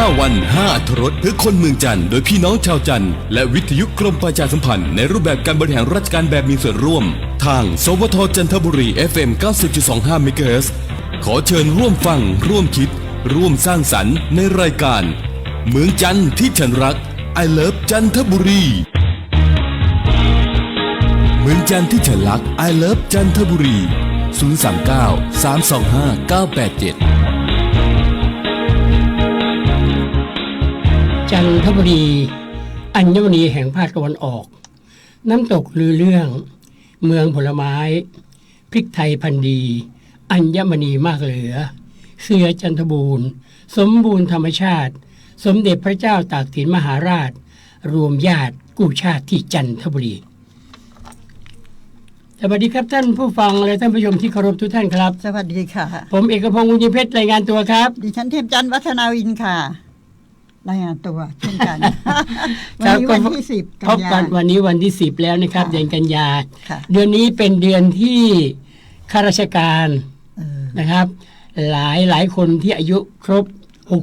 5 วัน 5อัตรรสเพื่อคนเมืองจันทร์โดยพี่น้องชาวจันทร์และวิทยุกรมประชาสัมพันธ์ในรูปแบบการบริหารราชการแบบมีส่วนร่วม ทาง สวทจันทบุรี FM 90.25 MHz ขอเชิญร่วมฟัง ร่วมคิด ร่วมสร้างสรรค์ในรายการ เมืองจันทร์ที่ฉันรัก I love จันทบุรี เมืองจันทร์ที่ฉันรัก I love จันทบุรี 039 325 987 จันทบุรี อัญมณีแห่งภาคตะวันออก น้ำตกลือเรื่อง เมืองผลไม้ พริกไทยพันธุ์ดี อัญมณีมากเหลือ เสือจันทบูรณ์ สมบูรณ์ธรรมชาติ สมเด็จพระเจ้าตากสินมหาราช รวมญาติกู้ชาติที่จันทบุรี สวัสดีครับท่านผู้ฟังและท่านผู้ชมที่เคารพทุกท่านครับ สวัสดีค่ะ ผมเอกพงศ์วุญเพชรรายงานตัวครับ ดิฉันเทพจันทร์วัฒนาวินค่ะ รายงานตัวเช่นกันควัรันบนี้ก็วันที่สิบพบกันวันนี้วันที่สิบแล้วนะครับค่ะเดือนกันยาค่ะเดือนนี้เป็นเดือนที่ข้าราชการเออนะครับ หลายหลายคนที่อายุครบ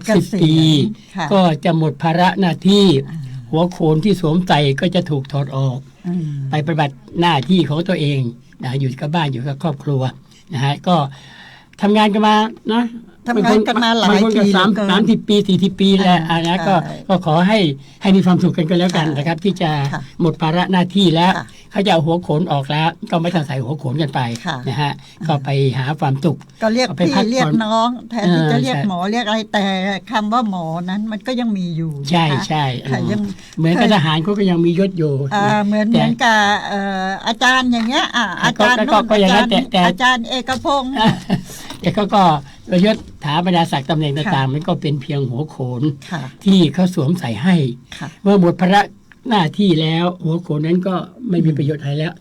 เกษียณ60 ปีค่ะก็จะหมดภาระหน้าที่ หัวโขนที่สวมใส่ก็จะถูกถอดออกอืมไปปฏิบัติหน้าที่ของตัวเองนะอยู่กับบ้านอยู่กับครอบครัวนะฮะก็ทำงานกันมานะ ทำงานกันมาหลายบงคนก็ปีสามเหลือเกินสามสิบปีสี่สิบปีแล้วอ่าอ่านะใช่ก็ก็ขอให้ให้มีความสุขกันก็แล้วกันค่ะนะครับ ที่จะค่ะหมดภาระหน้าที่แล้วค่ะ เขาจะเอาหัวโขนออกแล้ว ก็ไม่ต้องใส่หัวโขนกันไปค่ะนะฮะก็ไปหาความสุขก็เรียกเอาไปพี่พักเรียผ่กอนน้องแทนที่เออจะเรียกใช่หมอเรียกอะไรแต่คำว่าหมอนั้นมันก็ยังมีอยู่นะคะใช่ใช่ค่ะยังเหมือนกับทหารเขาก็ยังมียศอยู่อ่านะเหมือนแต่เหมือนกับเอ่ออาจารย์อย่างเงี้ยอ่าอะอาจารย์ก็นู่นก็อย่างนั้อานจารย์แต่แต่อาจารย์เอกพงศ์แต่เขาก็ยศถาบรรดาศักดิ์ตำแหน่งต่างๆมันก็เป็นเพียงหัวโขนค่ะที่เขาสวมใส่ให้ค่ะเมื่อหมดภาระ หน้าที่แล้ว หัวโขนนั้นก็ไม่มีประโยชน์อะไรแล้ว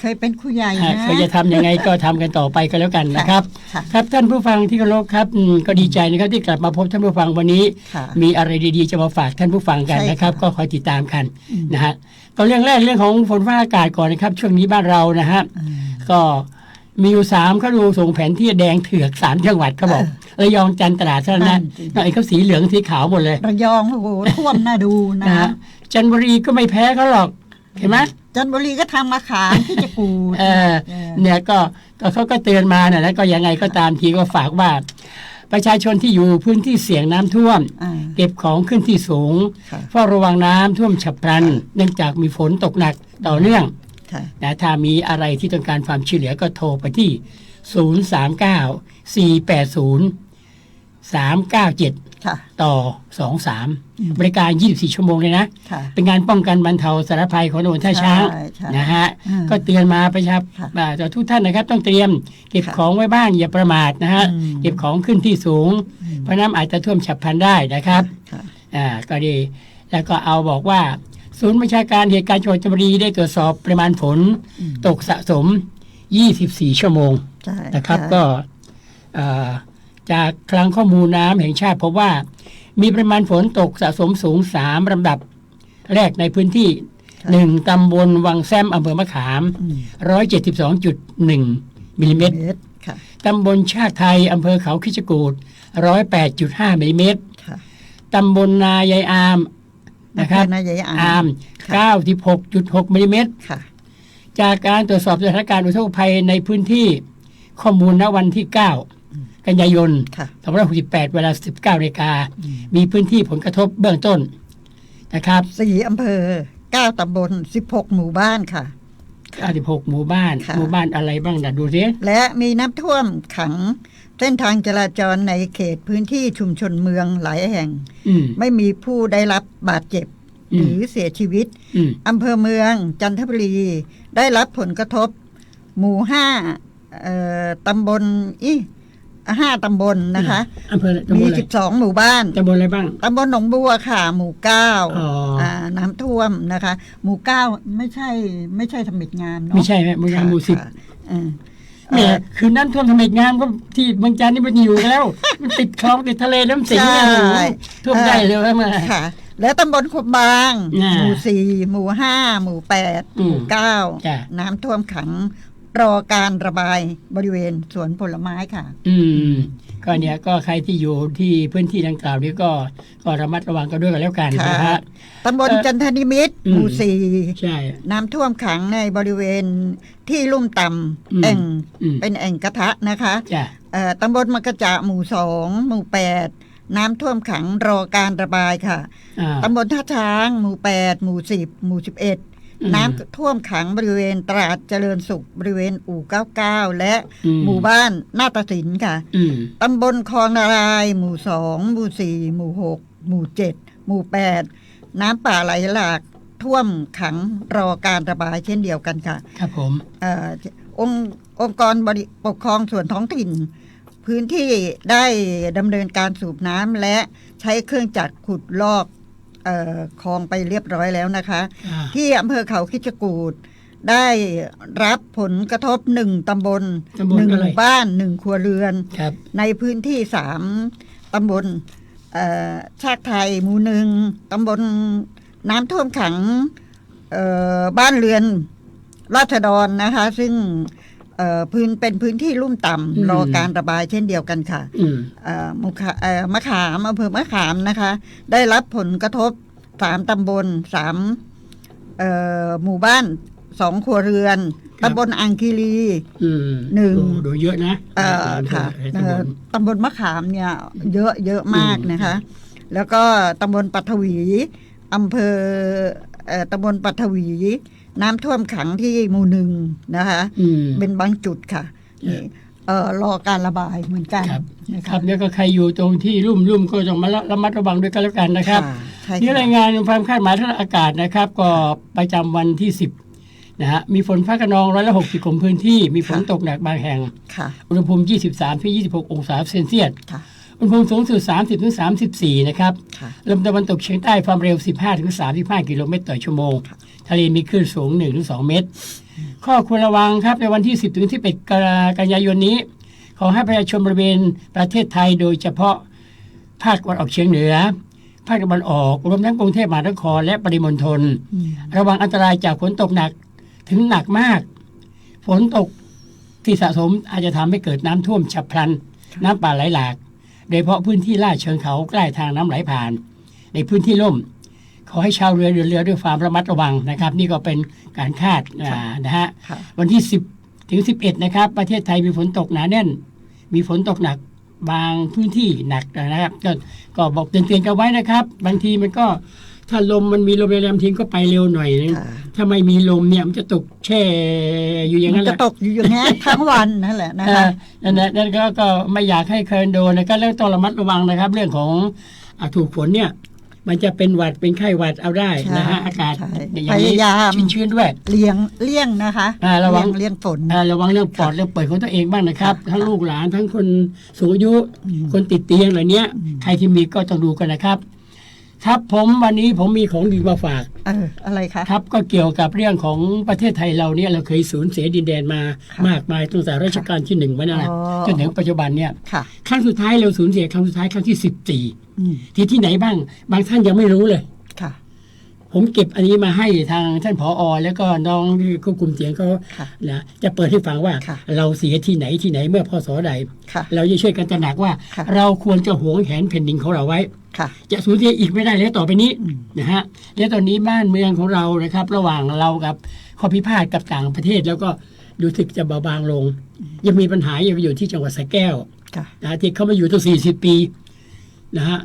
เคยเป็นครูใหญ่อะนะเขาจะทำยังไงก็ทำกันต่อไปก็แล้วกันนะครับค่ะครับท่านผู้ฟังที่เคารพครับอืมก็ดีใจนะครับที่กลับมาพบท่านผู้ฟังวันนี้ค่ะมีอะไรดีๆจะมาฝากท่านผู้ฟังกันใช่ค่ะนะครับ ก็คอยติดตามกันอืมนะฮะก็เรื่องแรกเรื่องของฝนฟ้าอากาศก่อนนะครับ ช่วงนี้บ้านเรานะฮะอืมก็มีอยู่สามเขาดูส่งแผนที่แดงเถือกสามจังหวัดเขาบอกระยองจันทร์ตราดเท่านั้นนั่นะนสิไอ้เขาสีเหลืองสีขาวหมดเลยระยองโอ้โหท่วมน่าดูนะนะฮะ จันทบุรีก็ไม่แพ้เขาหรอกเห็นไหมจันทบุรีก็ทำมาขามที่จะกูดเออเออเนี่ยก็ก็เขาก็เตือนมานะแล้วก็ยังไงก็ตามทีก็ฝากว่า ประชาชนที่อยู่พื้นที่เสี่ยงน้ำท่วมอ่าเก็บของขึ้นที่สูงค่ะเฝ้าระวังน้ำท่วมฉับพลัน เนื่องจากมีฝนตกหนักต่อเนื่องค่ะนะถ้ามีอะไรที่ต้องการความช่วยเหลือก็โทรไปที่ 039 480 397 ค่ะ ต่ออืม23 บริการ 24 ชั่วโมงเลยนะ ค่ะ เป็นงานป้องกันบรรเทาสาธารณภัยของตำบลท่าช้างใช่ใช่นะฮะอืมก็เตือนมาประชาค่ะอ่าต่อทุกท่านนะครับ ต้องเตรียมเก็บค่ะของไว้บ้างอย่าประมาทนะฮะอืม เก็บของขึ้นที่สูงอืมเพราะน้ำอาจจะท่วมฉับพลันได้นะครับ ค่ะ อ่าก็ดี แล้วก็เอาบอกว่า ศูนย์บัญชาการเหตุการณ์จังหวัดจันทบุรีได้ตรวจสอบปริมาณฝนอืม ตกสะสม 24 ชั่วโมงใช่นะครับ ใช่ก็เอ่อ จากคลังข้อมูลน้ำแห่งชาติพบว่า มีปริมาณฝนตกสะสมสูง3ลำดับ แรกในพื้นที่1ตำบลวังแซมอำเภอมะขามอืม172.1มิลลิเมตรเมตรค่ะตำบลชาติไทยอำเภอเขาคิชกูด108.5มิลลิเมตรค่ะตำบลนายายอามนะครับอำเภอนายายอามอามค่ะ96.6มิลลิเมตรค่ะจากการตรวจสอบสถานการณ์อุทกภัยในพื้นที่ข้อมูลณวันที่9กั นยายนค่ะ2568 เวลา 19นาฬิกาอืมมีพื้นที่ผลกระทบเบื้องต้นนะครับสี่อำเภอเก้าตำบลสิบหกหมู่บ้านค่ะ96หมู่บ้านค่ะหมู่บ้านอะไรบ้างนะดูสิและมีน้ำท่วมขังเส้นทางจราจรในเขตพื้นที่ชุมชนเมืองหลายแห่งอืมไม่มีผู้ได้รับบาดเจ็บอืมหรือเสียชีวิตอืมอำเภอเมืองจันทบุรี ได้รับผลกระทบ หมู่ห้าเอ่อตำบลอี ห้าตำบลนะคะอำเภอตำบมีลอะไรสิบสองหมู่บ้าน ตำบลอะไรบ้าง ตำบลหนองบัวค่ะ หมู่เก้าอ๋ออ่าน้ำท่วมนะคะ หมู่เก้าไม่ใช่ไม่ใช่สมิตงามเนาะไม่ใช่ไหมหมู่งามค่ะหมู่สิบค่ะอืมแหม่คือน้ำท่วมทำไมงามก็ที่เมืองจันทร์นี่มันอยู่แล้ว มันติดคลองติดทะเลน้ำสิงห์เนี่ยโอ้โหท่วมได้เลยว่ามา ค่ะ แล้วตำบลขบบาง อ่าหมู่สี่หมู่ห้าหมู่แปดอืหมมู่เก้าจ้ะ น้ำท่วมขัง รอการระบายบริเวณสวนผลไม้ค่ะ อืม ก็เนี่ยก็ใครที่อยู่ที่พื้นที่ดังกล่าวนี้ก็ก็ระมัดระวังกันด้วยกันแล้วกันนะค่ะฮะ ตำบลเอ่อจันทนิมิตรอืม หมู่สี่ใช่ น้ำท่วมขังในบริเวณที่ลุ่มต่อืมำแอ่งอืมเป็นแอ่งกระทะนะคะจ้ะเอ่อตำบลมะกระจะหมู่สองหมู่แปดน้ำท่วมขังรอการระบายค่ะ อ่าตำบลท่าช้าง หมู่แปดหมู่สิบหมู่สิบเอ็ดอืม น้ำท่วมขังบริเวณตลาดเจริญสุขบริเวณอู่เก้าเก้าและอืมหมู่บ้านนาฏศิลป์ค่ะอืมตำบลคลองนารายณ์หมู่สองหมู่สี่หมู่หกหมู่เจ็ดหมู่แปดน้ำป่าไหลหลากท่วมขังรอการระบายเช่นเดียวกันค่ะ ครับผมเออองค์องค์กรบริปกครองส่วนท้องถิ่น พื้นที่ได้ดำเนินการสูบน้ำและใช้เครื่องจักรขุดลอกเออ คลองไปเรียบร้อยแล้วนะคะอ่าที่อำเภอเขาคิดจกูดได้รับผลกระทบหนึ่งตำบลตำบลหนึ่งอะไรหมู่บ้านหนึ่งครัวเรือนครับในพื้นที่สามตำบลเอ่อชาติไทยหมู่หนึ่งตำบลน้ำท่วมขังเอ่อบ้านเรือนราษฎรนะคะ ซึ่งเอ่อ พื้นเป็นพื้นที่ลุ่มต่อืมำรอการระบายเช่นเดียวกันค่ะอืมเอ่อมุขะเอ่อมะขามอำเภอมะขามนะคะ ได้รับผลกระทบสามตำบลสามเอ่อหมู่บ้านสองครัวเรือนครับตำบลอังคีรีอืมหนึ่งโอ้ดูเยอะนะเอ่อค่ะตำบเอ่อลตำบลมะขามเนี่ย เยอะเยอะมากอืมนะคะ แล้วก็ตำบลปัทวีอำเภอเอ่อตำบลปัทวี น้ำท่วมขังที่หมู่หนึ่งนะคะอืมเป็นบางจุดค่ะนี่เอ่อรอการระบายเหมือนกันครับนะคคะรับแล้วก็ใครอยู่ตรงที่รุ่มรุ่มก็ต้องมาระมัดระวังด้วยกันแล้วกันนะครับค่ะใช่นี่ค่ะรายงานความคาดหมายทางอากาศนะครับ ก็ประจำวันที่ 10นะฮะมีฝนฟ้าขนองร้อยละ60ของพื้นที่ มีฝนตกหนักบางแห่งค่ะอุณหภูมิ 23ถึง26 องศาเซนเซียสค่ะ อุณหภูมิสูงสุด 30ถึง34 นะครับค่ะลมตะวันตกเฉียงใต้ความเร็ว 15ถึง35 กิโลเมตรต่อชั่วโมง ทะเลมีคลื่นสูง1ถึง2เมตร ข้อควรระวังครับในวันที่ 10ถึง11 กันยายนนี้ ขอให้ประชาชนบริเวณประเทศไทยโดยเฉพาะภาคตะวันออกเฉียงเหนือ ภาคตะวันออกรวมทั้งกรุงเทพมหานครและปริมณฑลอืมระวังอันตรายจากฝนตกหนักถึงหนักมาก ฝนตกที่สะสมอาจจะทำให้เกิดน้ำท่วมฉับพลัน น้ำป่าไหลหลาก โดยเฉพาะพื้นที่ลาดเชิงเขาใกล้ทางน้ำไหลผ่าน ในพื้นที่ล่ม ขอให้ชาวเรือเดินเรือด้วยความระมัดระวังนะครับ นี่ก็เป็นการคาดอ่านะฮะค่ะวันที่ 10 ถึง 11 นะครับ ประเทศไทยมีฝนตกหนาแน่น มีฝนตกหนักบางพื้นที่หนักนะครับ ก็ก็บอกเตือนๆกันไว้นะครับ บางทีมันก็ ถ้าลมมันมีลมแรงๆทิ้งก็ไปเร็วหน่อยนึงค่ะถ้าไม่มีลมเนี่ยมันจะตกแช่อยู่อย่างมันั้นนแหจะละตกอยู่อย่างนี้ทั้งวันนั่นแหละนะเอคะอนั่นแหละนั่นก็ก็ไม่อยากให้เคยโดนนะครับแล้วต้องระมัดระวังนะครับ เรื่องของอะถูกฝนเนี่ยมันจะเป็นหวัดเป็นไข้หวัดเอาได้นะฮะใช่อากาศใช่อย่างนี้พยายามชื้นๆด้วยเลี่ยงเลี่ยงนะคะอ่าระวังเลี่ยงฝนอ่าระวังเรื่องปอดเรื่องเปิดของตัวเองบ้างนะครับค่ะทั้งลูกหลานทั้งคนสูงอายุอืมคนติดเตียงอะไรเนี้ยอืมใครที่มีก็ต้องดูกันนะครับ ครับผมวันนี้ผมมีของดีมาฝากเอออะไรคะครับก็เกี่ยวกับเรื่องของประเทศไทยเราเนี่ยเราเคยสูญเสียดินแดนมาค่ะมากมายตั้งแต่รัชกาลที่หนึ่งมานั่นแหละอ๋อ จนถึงปัจจุบันเนี่ยค่ะ ครั้งสุดท้ายเราสูญเสียครั้งสุดท้ายครั้งที่สิบสี่อืมที่ที่ไหนบ้าง บางท่านยังไม่รู้เลย ค่ะ ผมเก็บอันนี้มาให้ทางท่านผออแล้วก็น้องที่ควบคุมเสียงเขาค่ะนะจะเปิดให้ฟังว่า ค่ะ เราเสียที่ไหนที่ไหนเมื่อพศใด ค่ะ เราจะช่วยกันตระหนักว่า ค่ะ เราควรจะหวงแหนแผ่นดินของเราไว้ค่ะ จะสูญเสียอีกไม่ได้แล้วต่อไปนี้อืมนะฮะและตอนนี้บ้านเมืองของเรานะครับ ระหว่างเรากับข้อพิพาทกับต่างประเทศแล้วก็ดูสึกจะเบาบางลง ยังมีปัญหาอยู่ที่จังหวัดสระแก้วค่ะนะฮะที่เขามาอยู่ตั้งสี่สิบปีนะฮะ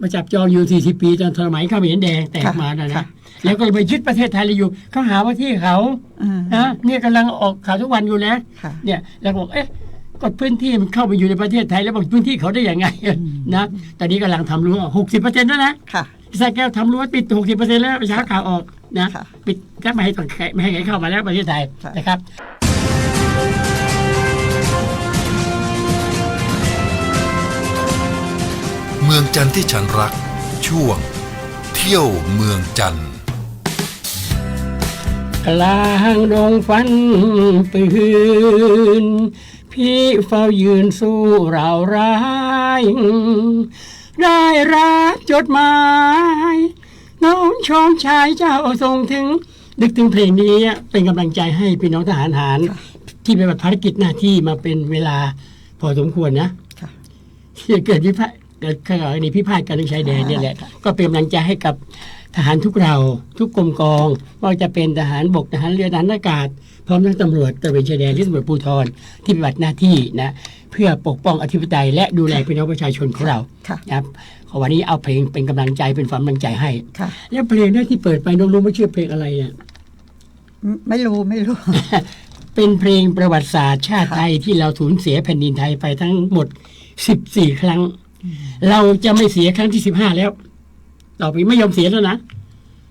มาจับจองอยู่สี่สิบปีจนสมัยเขมรแดงแตกค่ะมานะค่ะนะแล้วก็ไปยึดประเทศไทยเราอยู่เขาหาว่าที่เขาอืมนะเนี่ยกำลังออกข่าวทุกวันอยู่นะค่ะเนี่ยแล้วบอกเอ๊ะ ก็พื้นที่มันเข้าไปอยู่ในประเทศไทยแล้วบอกพื้นที่เขาได้ยังไงนะตอนนี้กำลังทำรั้วหกสิบเปอร์เซ็นต์แล้วนะค่ะสระแก้วทำรั้วปิดหกสิบเปอร์เซ็นต์แล้วประชาข่าวออกนะค่ะปิดก็ไม่ให้ต่อใครไม่ให้ใครเข้ามาแล้วประเทศไทยใช่นะครับเมืองจันทร์ที่ฉันรัก ช่วง เที่ยวเมืองจันทร์ กลางดงฟันปืน พี่เฝ้ายืนสู้เราร้ายได้รับจดหมาย น้องชองชายเจ้าส่งถึง ดึกถึงเพลงนี้เป็นกำลังใจให้พี่น้องทหารหารที่ปฏิบัติภารกิจหน้าที่มาเป็นเวลาพอสมควรนะค่ะที่จะเกิดพิพาทเกิดกรณีพิพาทกันทางชายแดนเนี่ยแหละ ก็เป็นกำลังใจให้กับ ทหารทุกเราทุกกรมกองว่าจะเป็นทหารบกทหารเรือทหารอากาศ พร้อมทั้งตำรวจตระเวนชายแดนที่ตำรวจภูธรที่ปฏิบัติหน้าที่นะเพื่อปกป้องอธิปไตยและดูแลพี่น้องประชาชนของเราค่ะนะครับขอวันนี้เอาเพลงเป็นกำลังใจเป็นความกำลังใจให้ค่ะแล้วเพลงแรกที่เปิดไปน้องรู้ไม่ชื่อเพลงอะไรอะไม่รู้ไม่รู้ เป็นเพลงประวัติศาสตร์ชาติไทยที่เราสูญเสียแผ่นดินไทยไปทั้งหมด 14 ครั้ง เราจะไม่เสียครั้งที่ 15 แล้ว ต่อไปไม่ยอมเสียแล้วนะ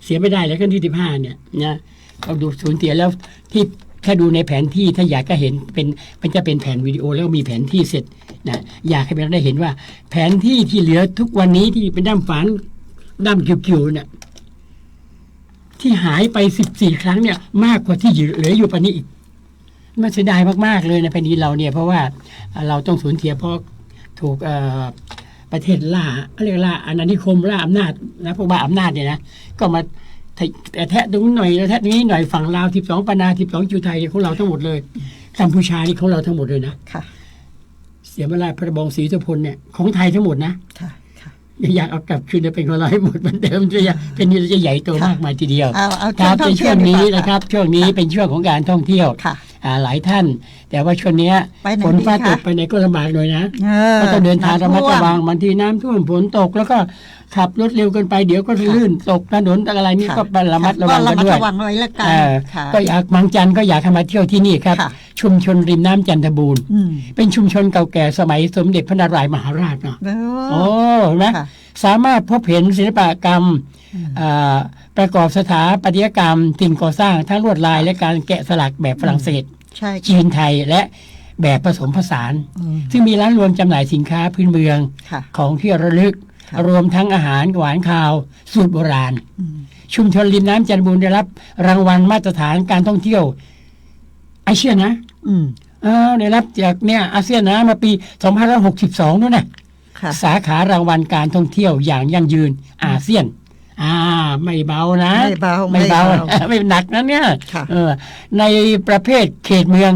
เสียไม่ได้แล้วครั้งที่15เนี่ยนะเราดูสูญเสียแล้วที่ถ้าดูในแผนที่ถ้าอยากจะเห็นเป็นมันจะเป็นแผนวิดีโอแล้วมีแผนที่เสร็จนะอยากให้เราได้เห็นว่า แผนที่ที่เหลือทุกวันนี้ที่เป็นด้ามฝานด้ามคิวๆเนี่ยที่หายไป14ครั้งเนี่ยมากกว่าที่เหลืออยู่ปัจจุบันนี้อีกมันเสียดายมากๆเลยในแผ่นดินเราเนี่ยเพราะว่าเราต้องสูญเสียเพราะถูกเอ่อ ประเทศล่าเขาเรียกล่าอาณานิคมล่าอำนาจนะพวกบ้าอำนาจเนี่ยนะก็มาแทะตรงนี้หน่อยแทะตรงนี้หน่อยฝั่งลาวทิบสองปานาทิบสองจุไทยของเราทั้งหมดเลยกัมพูชานี่ของเราทั้งหมดเลยนะค่ะ เสียเวลาพระบองศรีสุพลเนี่ยของไทยทั้งหมดนะค่ะค่ะอยากเอากลับคืนไปเป็นของเราให้หมดเหมือนเดิมจะอยากเป็นนี้เราจะใหญ่โตมากมายทีเดียวเอาเอาครับท่ในองเที่ช่ยววงนี้ดีกว่านะครับ ช่วงนี้เป็นช่วงของการท่องเที่ยวค่ะอ่า หลายท่าน แต่ว่าช่วงเนี้ยไปไหนฝนฟ้าดีตคะกไปไหนก็ลำบากหน่อยนะเออก็ต้องเดินทางระมัดระวังน้ำท่บางทีน้ำท่วมฝนตกแล้วก็ขับรถเร็วเกินไปเดี๋ยวก็ลื่นตกถนนอะไรนี่ค่ะก็ระมัดระวังก็กันด้วยระวังไว้ละกันเออค่ะก็อยากบางจันทร์ก็อยากให้มาเที่ยวที่นี่ครับค่ะชุมชนริมน้ำจันทบูรณ์อืมเป็นชุมชนเก่าแก่สมัยสมเด็จพระนารายณ์มหาราชเนาะเอโอ้อเห็นไหมค่ะสามารถพบเห็นศิลปกรรมอ่าประกอบสถาปัตยกรรมสิ่งก่อสร้างทั้งลวดลายและการแกะสลักแบบฝรั่งเศส ใช่จีนไทยและแบบผสมผสานอืมซึ่งมีร้านรวมจำหน่ายสินค้าพื้นเมืองค่ะของที่ระลึกค่ะรวมทั้งอาหารหวานคาว สูตรโบราณอืมชุมชนริมน้ำจันทบูรณ์ได้รับ รางวัลมาตรฐานการท่องเที่ยวอาเซียนนะอืมเออได้รับจากเนี่ยอาเซียนนะมาปี 2562นู่นนะค่ะสาขารางวัลการท่องเที่ยวอย่างยั่งยืนอาเซียน อ่า ไม่เบานะ ไม่เบาไม่เบา ไม่เบาไม่หนักนะเนี่ยค่ะเออ ในประเภทเขตเมือง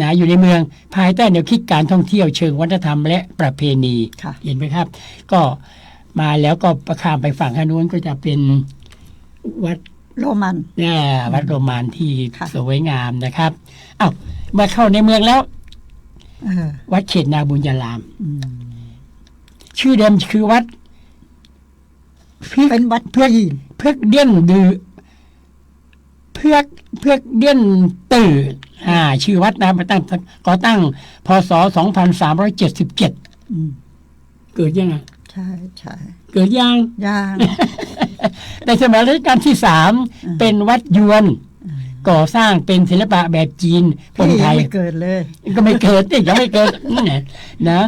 นะอยู่ในเมืองภายใต้แนวคิดการท่องเที่ยวเชิงวัฒนธรรมและประเพณีค่ะเห็นไหมครับ ก็มาแล้วก็ประข้ามไปฝั่งข้างนู้นก็จะเป็นวัดโรมันเนี่ยวัดโรมานที่ค่ะสวยงามนะครับอ้าวมาเข้าในเมืองแล้วเออวัดเขตนาบุญญารามอืมชื่อเดิมคือวัด เพื่อเป็นวัดเพื่อจีนเพื่อเดียนดือเพื่อเพื่อเดียนตื่ออ่า ชื่อวัดนะมาตั้งก่อตั้งพศ2377อืมเกิดยังไงใช่ใช่เกิดยังย่างในสมัยรัชกาลที่สามอืมเป็นวัดยวนก่อสร้างเป็นศิลปะแบบจีนปนพี่ไทยังยไม่เกิดเลย ก็ไม่เกิดนี่ยังไม่เกิดนี่ไงนะ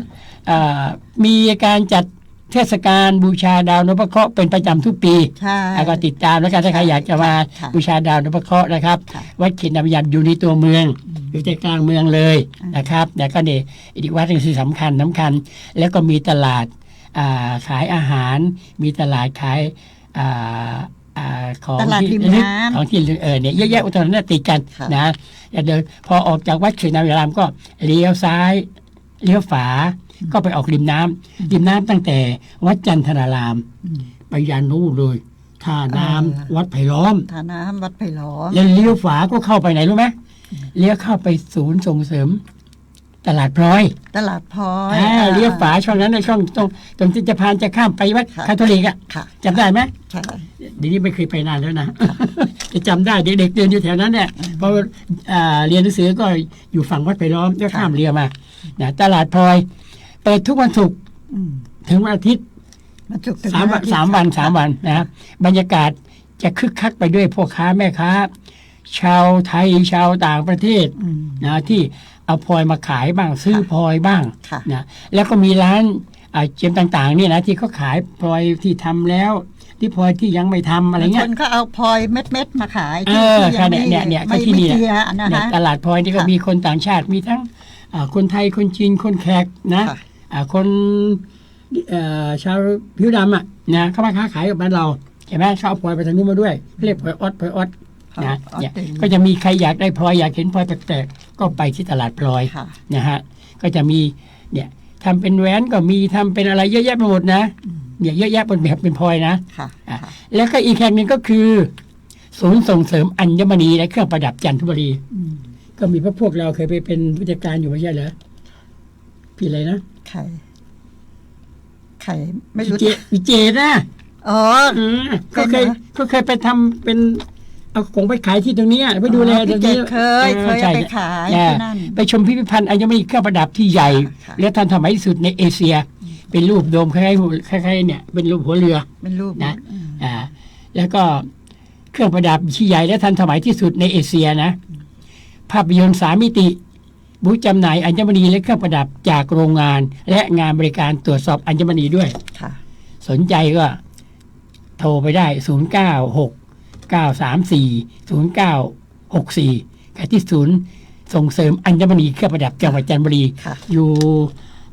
อ่ามีการจัด เทศกาลบูชาดาวนพเคราะห์เป็นประจำทุกปีใช่แล้วก็ติดตามแล้วกันถ้าใครอยากจะมาค่ะบูชาดาวนพเคราะห์นะครับค่ะวัดเขตนามยันอยู่ในตัวเมือง อยู่ใจกลางเมืองเลยนะครับแล้วก็เนี่ยอีกวัดหนึงที่สำคัญสำคัญ แล้วก็มีตลาดอ่าขายอาหาร มีตลาดขายอ่าอ่าของตลาดที่ริมลึกน้ำของที่เออเนี่ยเยอะแยะอุตรนั้นนะติดกันค่ะนะอย่าเดินพอออกจากวัดเขตนามยารามก็เลี้ยวซ้ายเลี้ยวฝา ก็ไปออกริมน้ำริมน้ำตั้งแต่วัดจันทนารามอืมไปยันนู่นเลยท่าน้ำเออวัดไผ่ล้อมฐาน้ำวัดไผ่ล้อมแล้วเลี้ยวฝาก็เข้าไปไหนรู้ไหมเลี้ยวเข้าไปศูนย์ส่งเสริม ตลาดพลอย ตลาดพลอยอ่าเลี้ยวฝาช่องนั้นในช่องตรงตรงที่จะพานจะข้ามไปวัดค่ะคาทอลิกอะค่ะจำได้ไหมใช่เดี๋ยวนี้ไม่เคยไปนานแล้วนะจะจำได้เด็กๆเรียนอยู่แถวนั้นเนี่ยพออ่าเรียนหนังสือก็อยู่ฝั่งวัดไผ่ล้อมก็ข้ามเรือมานะตลาดพลอย เปิดทุกวันศุกร์อืมถึงวันอาทิตย์มาจุกถึงสามวันที่สามวันสามวันนะครับ บรรยากาศจะคึกคักไปด้วยพวกค้าแม่ค้า ชาวไทยชาวต่างประเทศอืมนะที่เอาพลอยมาขายบ้างซื้อค่ะพลอยบ้างค่ะนะแล้วก็มีร้านอ่าเจมต่างๆเนี่ยนะที่เขาขายพลอยที่ทำแล้วที่พลอยที่ยังไม่ทำอะไรเงี้คยนก็เอาพลอยเม็ดเม็ดๆมาขายเอที่อที่ค่ะยังเนี่ยไม่เนี่ยเนี่ยไม่ก็ที่ไม่นี่เจียนะเนี่ยฮะตลาดพลอยที่ก็ค่ะมีคนต่างชาติมีทั้งอ่าคนไทยคนจีนคนแขกนะ ค่ะอ่าคนเอ่อชาวผิวดำอะนะเข้ามาค้าขายกับบ้านเราเห็นไหมชาวพลอยไปทางนู้นมาด้วย เรียกพลอยออดพลอยออดนะอ๋อเนี่ยจริงก็จะมีใครอยากได้พลอยอยากเห็นพลอยแปลกๆก็ไปที่ตลาดพลอยค่ะนะฮะก็จะมีเนี่ยทำเป็นแหวนก็มีทำเป็นอะไรเยอะแยะไปหมดนะเนี่ยเยอะแยะเป็นแบบเป็นพลอยนะค่ะอะแล้วก็อีกแห่งหนึ่งก็คือ ศูนย์ส่งเสริมอัญมณีและเครื่องประดับจันทบุรีอืมก็มีพวกพวกเราเคยไปเป็นผู้จัดการอยู่ไม่ใช่เหรอพี่อะไรนะ ไข่ ไข่ไม่รู้วิเจวิเจนะอ๋อ อืมก็เคยเป็นเหรอก็เคยไปทำเป็น เอาของไปขายที่ตรงเนี้ยไปดูแลอ๋อพี่ตรงนี้เจเคยเคยใช่เอาไปขายเนี่ยที่นั่น ไปชมพิพิธภัณฑ์อัญมณีเครื่องประดับที่ใหญ่ ค่ะ และทันสมัยที่สุดในเอเชีย เป็นรูปโดมคล้ายๆหัวคล้ายๆเนี่ยเป็นรูปหัวเรือ เป็นรูปนะ อืมอ่าแล้วก็เครื่องประดับที่ใหญ่และทันสมัยที่สุดในเอเชียนะ ภาพยนตร์สามมิติ บูธจำหน่ายอัญมณีและเครื่องประดับจากโรงงาน และงานบริการตรวจสอบอัญมณีด้วย ค่ะ สนใจก็โทรไปได้ 0 9 6 9 3 4 0 9 6 4กับที่ศูนย์ส่งเสริมอัญมณีเครื่องประดับจังหวัดจันทบุรี ค่ะ อยู่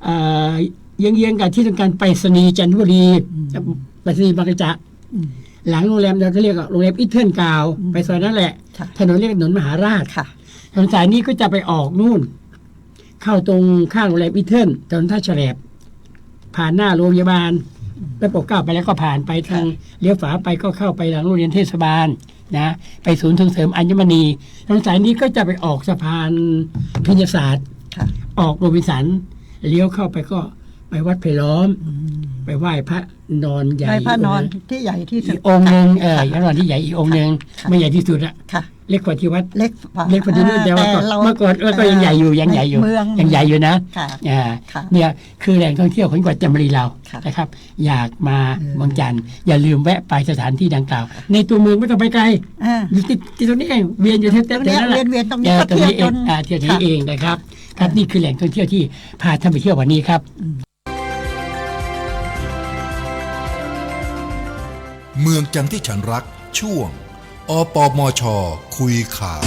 เอ่อเยื้องๆกับที่ทำการไปรษณีย์จันทบุรีไปรษณีย์บางกระจะอืมหลังโรงแรมเราก็เรียกว่าโรงแรมอิทเทิลกาวอืมไปซอยนั้นแหละ ค่ะ ถนนเรียกถนนมหาราช ค่ะ ถนนสายนี้ก็จะไปออกนู่น เข้าตรงข้างโรงแรมอิทเทิลถนนท่าฉลบ ผ่านหน้าโรงพยาบาลไปปกเกล้าไปแล้วก็ผ่านไปทางเลี้ยวฝาไปก็เข้าไปหลังโรงเรียนเทศบาลนะไปศูนย์ส่งเสริมอัญมณีถนนสายนี้ก็จะไปออกสะพานพิญญศาสตร์ค่ะออกโรบินสันเลี้ยวเข้าไปก็ ไปวัดไผ่ล้อม ไปไหว้พระนอนใหญ่ในพระนอนที่ใหญ่ที่สุอีดกองค์หนึ่งเออพระนอนที่ใหญ่อีกองค์หนึ่งค่ะไม่ใหญ่ที่สุดอะค่ะเล็กกว่าที่วัดเล็กเล็กกว่าที่นู่นแต่ว่าก่อนราเมื่อก่อนเออก็ยังใหญ่อยู่ยังใหญ่อยู่เมืองยังใหญ่อยู่นะค่ะอ่าค่ะเนี่ยคือแหล่งท่องเที่ยวของจังหวัดจันทบุรีเราค่ะนะครับ อยากมาเออเมืองจันทร์อย่าลืมแวะไปสถานที่ดังกล่าว ในตัวเมืองไม่ต้องไปไกลอ่าอยู่ที่ที่ตรงนี้เองเวียนอยู่แถวๆตรงเนี้ยนั้นแหละเวียนๆตรงนี้ออก็ตรงนี้เองเที่ยวจนอ่าเที่ยวนี้ค่ะเองนะครับครับนี่คือแหล่งท่องเที่ยวที่พาท่านไปเที่ยววันนี้ครับ มืองจันทร์ที่ฉันรักช่วง อปมช คุยข่าว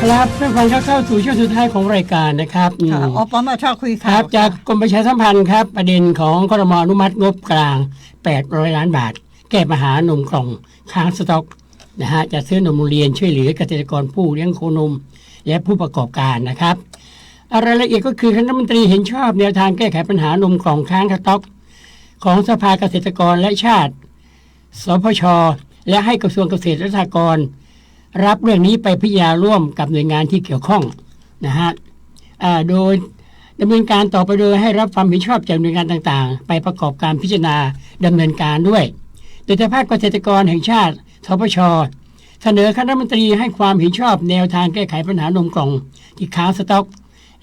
ครับเพื่อนฟังเข้าสู่ช่วงสุดท้ายของรายการนะครับอืมค่ะอปมชคุยคข่ารัวบจากกรมประชาสัมพันธ์ครับ ประเด็นของครมอนุมัติงบกลาง 800 ล้านบาท แก้ปัญหานมกล่องค้างสต็อกนะฮะจะซื้อนมโรงเรียนช่วยเหลือเกษตรกรผู้เลี้ยงโคนม และผู้ประกอบการนะครับ รายละเอียดก็คือคณะรัฐมนตรีเห็นชอบแนวทางแก้ไขปัญหานมกล่องค้างสต็อก ของสภาเกษตรกรและชาติ สพช และให้กระทรวงเกษตรและสหกรณ์รับเรื่องนี้ไปพิจารณาร่วมกับหน่วยงานที่เกี่ยวข้องนะฮะโดยดำเนินการต่อไปโดยให้รับความเห็นชอบจากหน่วยงานต่างๆ ไปประกอบการพิจารณาดำเนินการด้วย โดยทางภาคเกษตรกรแห่งชาติสพชเสนอคณะรัฐมนตรีให้ความเห็นชอบแนวทางแก้ไขปัญหานมกล่องที่ค้างสต็อก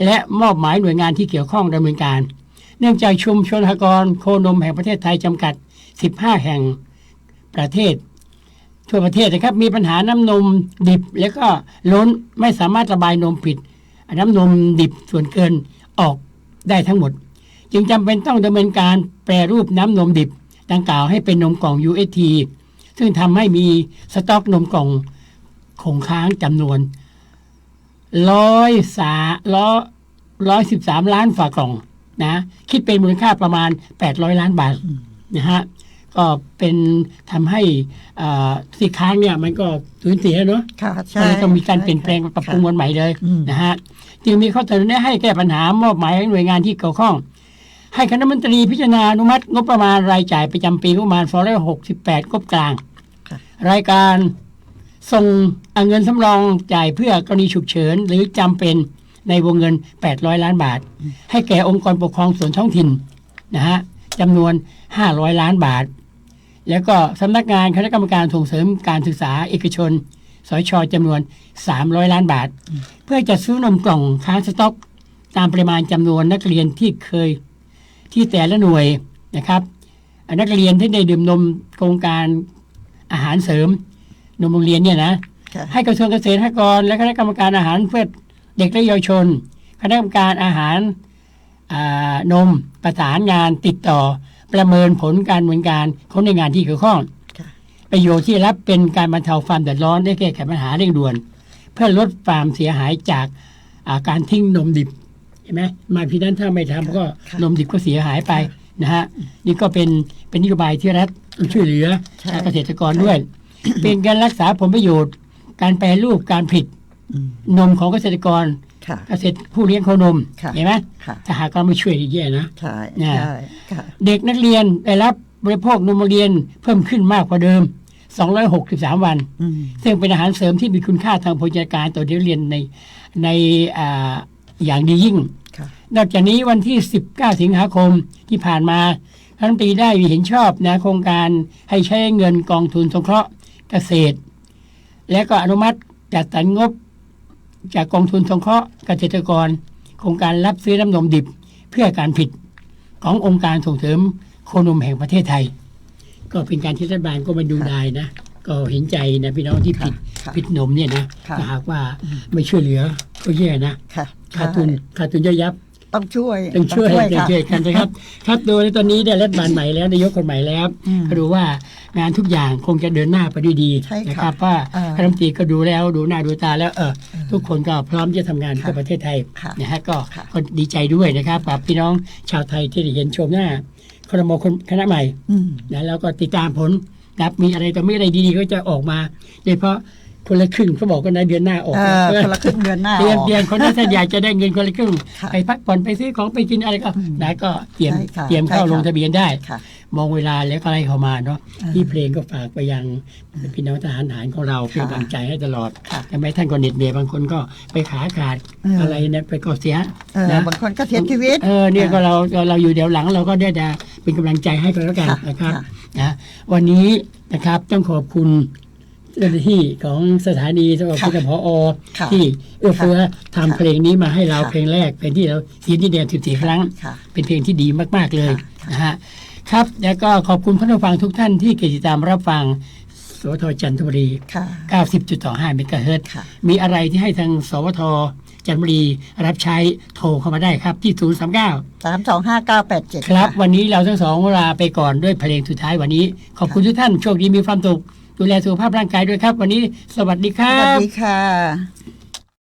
และมอบหมายหน่วยงานที่เกี่ยวข้องดำเนินการ เนื่องจากชุมชนหกรณ์โคนมแห่งประเทศไทยจำกัด 15 แห่งประเทศ ทั่วประเทศนะครับ มีปัญหาน้ำนมดิบ แล้วก็ล้นไม่สามารถระบายนมผิด น้ำนมดิบส่วนเกินออกได้ทั้งหมด จึงจำเป็นต้องดำเนินการแปรรูปน้ำนมดิบ ดังกล่าวให้เป็นนมกล่อง UST ซึ่งทำให้มีสต็อกนมกล่องคงค้างจำนวนร้อยสาร้อยร้อยสิบสามล้านฝากล่อง นะคิดเป็นมูลค่าประมาณ 800 ล้านบาทนะฮะก็เป็นทำให้อ่าสิค้างเนี่ยมันก็สูญเสียเนาะค่ะก็ใช่เลยต้องมีการเปลี่ยนแปลงปรับปรุงวันใหม่เลยอืมนะฮะจึงมีข้อเสนอแนะให้แก้ปัญหามอบหมายให้หน่วยงานที่เกี่ยวข้อง ให้คณะมนตรีพิจารณาอนุมัติ งบประมาณรายจ่ายประจำปีงบประมาณ268งบกลางค่ะรายการส่งเอาเงินสำรองจ่ายเพื่อกรณีฉุกเฉินหรือจำเป็น ในวงเงิน 800 ล้านบาท ให้แก่องค์กรปกครองส่วนท้องถิ่นนะฮะจำนวน 500 ล้านบาท แล้วก็สำนักงานคณะกรรมการส่งเสริมการศึกษาเอกชน สชจำนวน 300 ล้านบาท เพื่อจะซื้อนมกล่องค้างสต็อก ตามปริมาณจำนวนนักเรียนที่เคยที่แต่ละหน่วยนะครับอ่านักเรียนที่ได้ดื่มนมโครงการอาหารเสริม นมโรงเรียนเนี่ยนะค่ะให้กระทรวงเกษตรและสหกรณ์และคณะกรรมการอาหารเพื่อ เด็กและเยาวชน คณะกรรมการอาหารอ่านมประสานงานติดต่อ ประเมินผลการดำเนินการของในวยงานที่เกี่ยวข้องค่ะประโยชน์ที่ได้รับเป็นการบรรเทาความเดือดร้อนและแก้ไขปัญหาเร่งด่วน เพื่อลดความเสียหายจากอ่าการทิ้งนมดิบเห็นไหมมาพี่นั้นถ้าไม่ทำก็ค่ะนมดิบก็เสียหายไปนะฮะนี่ก็เป็นเป็นนโยบายที่รัฐช่วยเหลือใช่เกษตรกรด้วย เป็นการรักษาผลประโยชน์ การแปรรูปการผลิตอืม นมของเกษตรกรค่ะเกษตรผู้เลี้ยงโคนมค่ะเห็นไหมค่ะถ้าหากเราไม่ช่วยแย่นะใช่เนี่ยใช่ค่ะเด็กนักเรียนได้รับบริโภคนมโรงเรียนเพิ่มขึ้นมากกว่าเดิม 263 วันอืมซึ่งเป็นอาหารเสริมที่มีคุณค่าทางโภชนาการต่อเด็กนักเรียนในในอ่าอย่างดียิ่งค่ะนอกจากนี้วันที่ 19 สิงหาคมที่ผ่านมารัฐมนตรีได้เห็นชอบนะโครงการให้ใช้เงินกองทุนสงเคราะห์เกษตร และก็อนุมัติจัดสรรงบ จากกองทุนสงเคราะห์เกษตรกร โครงการรับซื้อน้ำนมดิบเพื่อการผิดขององค์การส่งเสริมโคนมแห่งประเทศไทย ก็เป็นการที่รัฐบาลก็มาดูได้นะ ก็เห็นใจนะพี่น้องที่ผิดค่ะผิดนมเนี่ยนะค่ะ ถ้าหากว่าไม่ช่วยเหลือก็แย่นะค่ะขาดทุนขาดทุนย่อยยับ ต้องช่วยต้องช่วยต้องค่ะช่วยกันนะครับครับโดยตอนนี้ได้รัฐบาลใหม่แล้วนายกคนใหม่แล้วอืมก็ดูว่างานทุกอย่างคงจะเดินหน้าไปด้วยดีใช่ค่ะนะครับว่าเออรัฐมนตรีก็ดูแล้วดูหน้าดูตาแล้วเออทุกคนก็พร้อมที่จะทำงานค่ะเพื่อประเทศไทยค่ะนะฮะก็ค่ะก็ดีใจด้วยนะครับกับพี่น้องชาวไทยที่ได้เห็นชมหน้าครมคนคณะใหม่อืมนะแล้วก็ติดตามผลนะครับมีอะไรต่อไม่อะไรดีๆ ก็จะออกมาโดยเฉพาะ คนละครึ่งเขาบอกกันนะเดือนหน้าออกเออคนละครึ่งเดือนหน้าเตรียมออกเตรียมคนนั้นถ้าอยากจะได้เงินคนละครึ่งค่ะไปพักผ่อนไปซื้อของไปกินอะไรก็นะก็เตรียมใช่ค่ะเตรียมเข้าใช่ค่ะลงทะเบียนได้ค่ะมองเวลาแล้วก็อะไรเข้ามาเนาะเออที่เพลงก็ฝากไปยังพี่น้องทหารหารของเราเป็นกำลังใจให้ตลอดค่ะทำไมท่านก็เหน็ดเหนื่อยบางคนก็ไปขาขาดเออออะไรเนี่ยไปก็เสียเออนะบางคนก็เสียชีวิตเออเนี่ยก็เราเราอยู่เดี๋ยวหลังเราก็ได้แต่เป็นกำลังใจให้กันแล้วกันค่ะนะครับค่ะนะวันนี้นะครับต้องขอบคุณ เจ้าหน้าที่ของสถานีสำหรับคุณพอค่ะที่เอื้อเฟื้อทำค่ะเพลงนี้มาให้เราค่ะเพลงแรกเพลงที่เราเสียงที่เดียวสิบสี่ครั้งค่ะเป็นเพลงที่ดีมากๆเลยค่ะนะฮะครับ แล้วก็ขอบคุณผู้ฟังทุกท่านที่ติดตามรับฟังสวทจันทบุรีค่ะ90.25 เมกะเฮิรตซ์ค่ะมีอะไรที่ให้ทางสวทจันทบุรีรับใช้โทรเข้ามาได้ครับที่ 039สามสองห้าเก้าแปดเจ็ดครับ วันนี้เราทั้งสองลาไปก่อนด้วยเพลงสุดท้ายวันนี้ ขอบคุณทุกท่าน โชคดีมีความสุข ดูแลสุขภาพร่างกายด้วยครับ วันนี้สวัสดีคสรับ วัสดีค่ะ